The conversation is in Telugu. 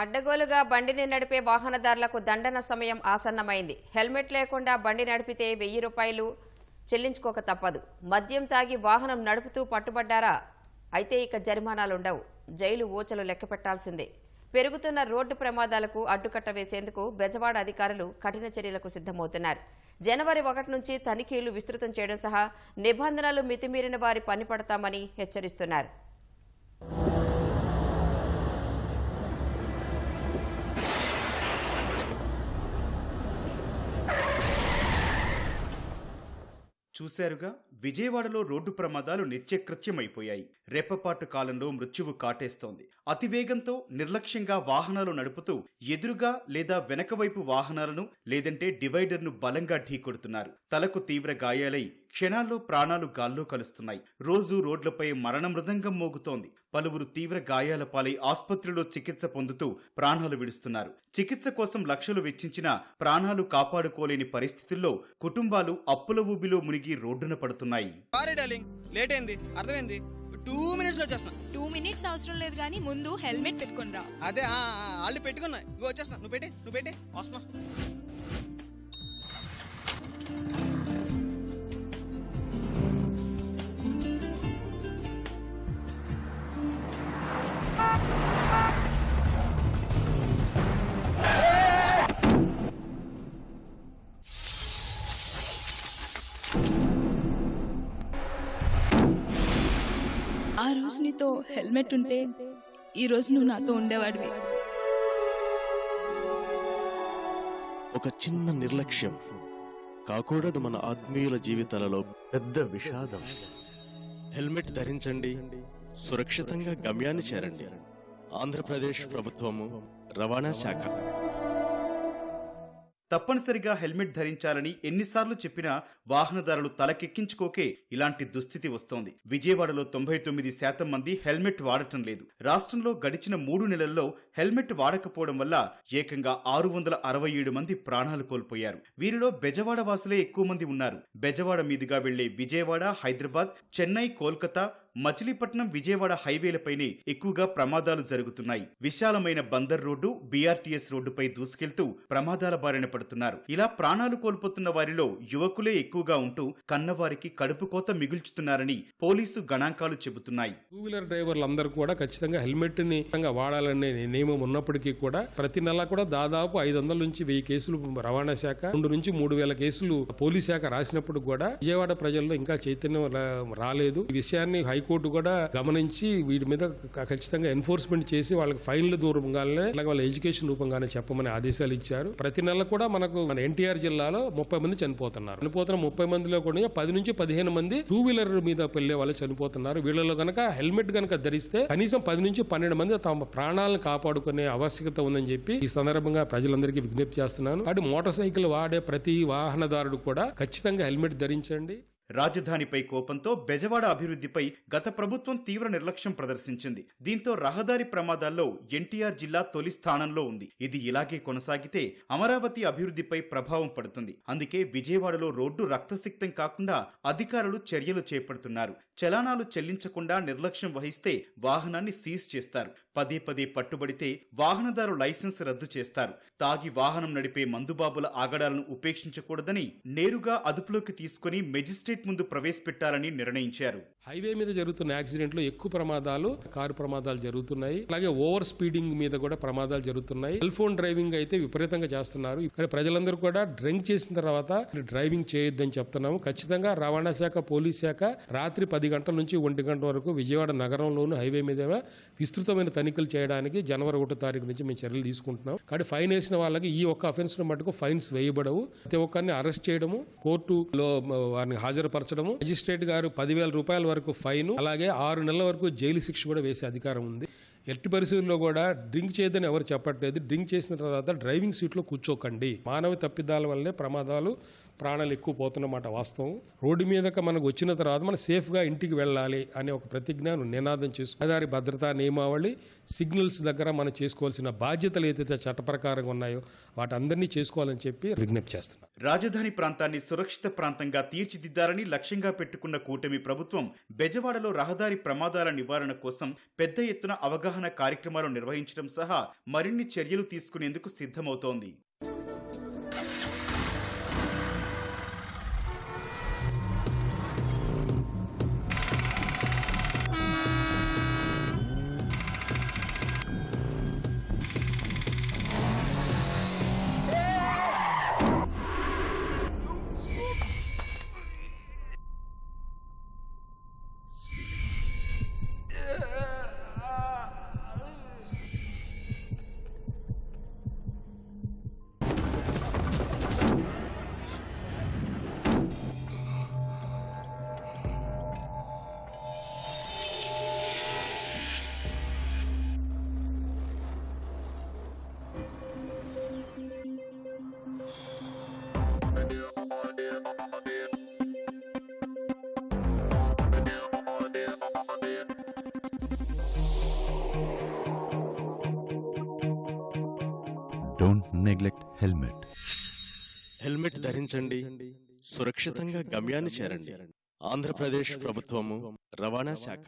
అడ్డగోలుగా బండిని నడిపే వాహనదారులకు దండన సమయం ఆసన్నమైంది. హెల్మెట్ లేకుండా బండి నడిపితే వెయ్యి రూపాయలు చెల్లించుకోక తప్పదు. మద్యం తాగి వాహనం నడుపుతూ పట్టుబడ్డారా? అయితే ఇక జరిమానాలుండవు. జైలు ఊచలు లెక్క పెట్టాల్సిందే పెరుగుతున్న రోడ్డు ప్రమాదాలకు అడ్డుకట్ట వేసేందుకు బెజవాడ అధికారులు కఠిన చర్యలకు సిద్ధమవుతున్నారు. జనవరి ఒకటి నుంచి తనిఖీలు విస్తృతం చేయడం సహా నిబంధనలు మితిమీరిన వారి పని పడతామని హెచ్చరిస్తున్నారు. చూశారుగా విజయవాడలో రోడ్డు ప్రమాదాలు నిత్యకృత్యమైపోయాయి. రెప్పపాటు కాలంలో మృత్యువు కాటేస్తోంది. అతివేగంతో నిర్లక్ష్యంగా వాహనాలు నడుపుతూ ఎదురుగా లేదా వెనక వైపు వాహనాలను లేదంటే డివైడర్ను బలంగా ఢీకొడుతున్నారు. తలకు తీవ్ర గాయాలై క్షణాల్లో ప్రాణాలు గాల్లో కలుస్తున్నాయి. రోజు రోడ్లపై మరణ మృదంగం మోగుతోంది. పలువురు తీవ్ర గాయాల పాలై ఆసుపత్రిలో చికిత్స పొందుతూ ప్రాణాలు విడుస్తున్నారు. చికిత్స కోసం లక్షలు వెచ్చించినా ప్రాణాలు కాపాడుకోలేని పరిస్థితుల్లో కుటుంబాలు అప్పుల ఊబిలో మునిగి రోడ్డున పడుతున్నాయి. సారీ డార్లింగ్ లేట్ అయింది. అర్థమైంది? టూ మినిట్స్లో వచ్చేస్తున్నా. టూ మినిట్స్ అవసరం లేదు కానీ ముందు హెల్మెట్ పెట్టుకుని రా. అదే ఆల్రెడీ పెట్టుకున్నా. ఇగో వచ్చేస్తున్నా. నువ్వు పెట్టే నువ్వు పెట్టే. వస్తున్నా. రోజు నీతో హెల్మెట్ ఉంటే ఈ రోజు నువ్వు నాతో ఉండేవాడివి. ఒక చిన్న నిర్లక్ష్యం. కాకూడదు మన ఆత్మీయుల జీవితాలలో పెద్ద విషాదం. హెల్మెట్ ధరించండి. సురక్షితంగా గమ్యాన్ని చేరండి. ఆంధ్రప్రదేశ్ ప్రభుత్వము రవాణా శాఖ. తప్పనిసరిగా హెల్మెట్ ధరించాలని ఎన్నిసార్లు చెప్పినా వాహనదారులు తలకెక్కించుకోకే ఇలాంటి దుస్థితి వస్తోంది. విజయవాడలో తొంభై తొమ్మిది శాతం మంది హెల్మెట్ వాడటం లేదు. రాష్ట్రంలో గడిచిన మూడు నెలల్లో హెల్మెట్ వాడకపోవడం వల్ల ఏకంగా ఆరు వందల అరవై ఏడు మంది ప్రాణాలు కోల్పోయారు. వీరిలో బెజవాడ వాసులే ఎక్కువ మంది ఉన్నారు. బెజవాడ మీదుగా వెళ్ళే విజయవాడ హైదరాబాద్ చెన్నై కోల్కతా మచిలీపట్నం విజయవాడ హైవేలపైనే ఎక్కువగా ప్రమాదాలు జరుగుతున్నాయి. విశాలమైన బందర్ రోడ్డు బీఆర్టీఎస్ రోడ్డుపై దూసుకెళ్తూ ప్రమాదాల బారిన పడుతున్నారు. ఇలా ప్రాణాలు కోల్పోతున్న వారిలో యువకులే ఎక్కువగా ఉంటూ కన్నవారికి కడుపు కోత మిగుల్చుతున్నారని పోలీసు గణాంకాలు చెబుతున్నాయి. టూ వీలర్ డ్రైవర్లు అందరూ కూడా ఖచ్చితంగా హెల్మెట్ని వాడాలనే నియమం ఉన్నప్పటికీ కూడా ప్రతి నెల కూడా దాదాపు ఐదు వందల నుంచి వెయ్యి కేసులు రవాణా శాఖ రెండు నుంచి మూడు వేల కేసులు పోలీస్ శాఖ రాసినప్పుడు కూడా విజయవాడ ప్రజల్లో ఇంకా చైతన్యం రాలేదు. ఈ విషయాన్ని హైకోర్టు హైకోర్టు కూడా గమనించి వీటి మీద ఖచ్చితంగా ఎన్ఫోర్స్మెంట్ చేసి వాళ్ళకి ఫైన్ల దూరంగానే అలాగే వాళ్ళ ఎడ్యుకేషన్ రూపంగానే చెప్పమని ఆదేశాలు ఇచ్చారు. ప్రతి నెల కూడా మనకు మన ఎన్టీఆర్ జిల్లాలో ముప్పై మంది చనిపోతున్నారు. చనిపోతున్న ముప్పై మందిలో కూడా పది నుంచి పదిహేను మంది టూ వీలర్ మీద పెళ్ళే వాళ్ళు చనిపోతున్నారు. వీళ్ళలో కనుక హెల్మెట్ కనుక ధరిస్తే కనీసం పది నుంచి పన్నెండు మంది తమ ప్రాణాలను కాపాడుకునే ఆవశ్యకత ఉందని చెప్పి ఈ సందర్భంగా ప్రజలందరికీ విజ్ఞప్తి చేస్తున్నాను. అటు మోటార్ సైకిల్ వాడే ప్రతి వాహనదారుడు కూడా ఖచ్చితంగా హెల్మెట్ ధరించండి. రాజధానిపై కోపంతో బెజవాడ అభివృద్ధిపై గత ప్రభుత్వం తీవ్ర నిర్లక్ష్యం ప్రదర్శించింది. దీంతో రహదారి ప్రమాదాల్లో ఎన్టీఆర్ జిల్లా తొలి స్థానంలో ఉంది. ఇది ఇలాగే కొనసాగితే అమరావతి అభివృద్ధిపై ప్రభావం పడుతుంది. అందుకే విజయవాడలో రోడ్డు రక్తసిక్తం కాకుండా అధికారులు చర్యలు చేపడుతున్నారు. చలానాలు చెల్లించకుండా నిర్లక్ష్యం వహిస్తే వాహనాన్ని సీజ్ చేస్తారు. పదే పదే పట్టుబడితే వాహనదారు లైసెన్స్ రద్దు చేస్తారు. తాగి వాహనం నడిపే మందుబాబుల ఆగడాలను ఉపేక్షించకూడదని నేరుగా అదుపులోకి తీసుకుని మెజిస్ట్రేట్ ముందు ప్రవేశపెట్టాలని నిర్ణయించారు. హైవే మీద జరుగుతున్న యాక్సిడెంట్లు ఎక్కువ ప్రమాదాలు కారు ప్రమాదాలు జరుగుతున్నాయి. అలాగే ఓవర్ స్పీడింగ్ మీద కూడా ప్రమాదాలు జరుగుతున్నాయి. సెల్ ఫోన్ డ్రైవింగ్ అయితే విపరీతంగా చేస్తున్నారు. ఇక్కడ ప్రజలందరూ కూడా డ్రింక్ చేసిన తర్వాత డ్రైవింగ్ చేయొద్దని చెప్తున్నాము. ఖచ్చితంగా రవాణా శాఖ పోలీస్ శాఖ రాత్రి పది గంటల నుంచి ఒంటి గంట వరకు విజయవాడ నగరంలోనూ హైవే మీద విస్తృతమైన తనిఖీలు చేయడానికి జనవరి ఒకటో తారీఖు నుంచి మేము చర్యలు తీసుకుంటున్నాం. కాబట్టి ఫైన్ వేసిన వాళ్ళకి ఈ ఒక్క అఫెన్స్ మటుకు ఫైన్స్ వేయబడవు. ప్రతి ఒక్కరిని అరెస్ట్ చేయడము కోర్టులో వారిని హాజరుపరచడము. మెజిస్ట్రేట్ గారు పదివేల రూపాయల వరకు ఫైన్ అలాగే ఆరు నెలల వరకు జైలు శిక్ష కూడా వేసే అధికారం ఉంది. ఎట్టి పరిస్థితుల్లో కూడా డ్రింక్ చేయదని ఎవరు చెప్పట్లేదు. డ్రింక్ చేసిన తర్వాత డ్రైవింగ్ సీట్లో కూర్చోకండి. మానవ తప్పిదాల వల్లే ప్రమాదాలు ప్రాణాలు ఎక్కువ పోతున్నమాట వాస్తవం. రోడ్డు మీదక మనకు వచ్చిన తర్వాత మనం సేఫ్గా ఇంటికి వెళ్ళాలి అనే ఒక ప్రతిజ్ఞను నినాదం చేసుకు రహదారి భద్రతా నియమావళి సిగ్నల్స్ దగ్గర మనం చేసుకోవాల్సిన బాధ్యతలు ఏదైతే చట్టప్రకారంగా ఉన్నాయో వాటందరినీ చేసుకోవాలని చెప్పి విజ్ఞప్తి చేస్తున్నాం. రాజధాని ప్రాంతాన్ని సురక్షిత ప్రాంతంగా తీర్చిదిద్దాలని లక్ష్యంగా పెట్టుకున్న కూటమి ప్రభుత్వం బెజవాడలో రహదారి ప్రమాదాల నివారణ కోసం పెద్ద ఎత్తున అవగాహన అవగాహన కార్యక్రమాలు నిర్వహించడం సహా మరిన్ని చర్యలు తీసుకునేందుకు సిద్ధమవుతోంది. డోంట్ నెగ్లెక్ట్ హెల్మెట్ హెల్మెట్ ధరించండి. సురక్షితంగా గమ్యాన్ని చేరండి. ఆంధ్రప్రదేశ్ ప్రభుత్వము రవాణా శాఖ.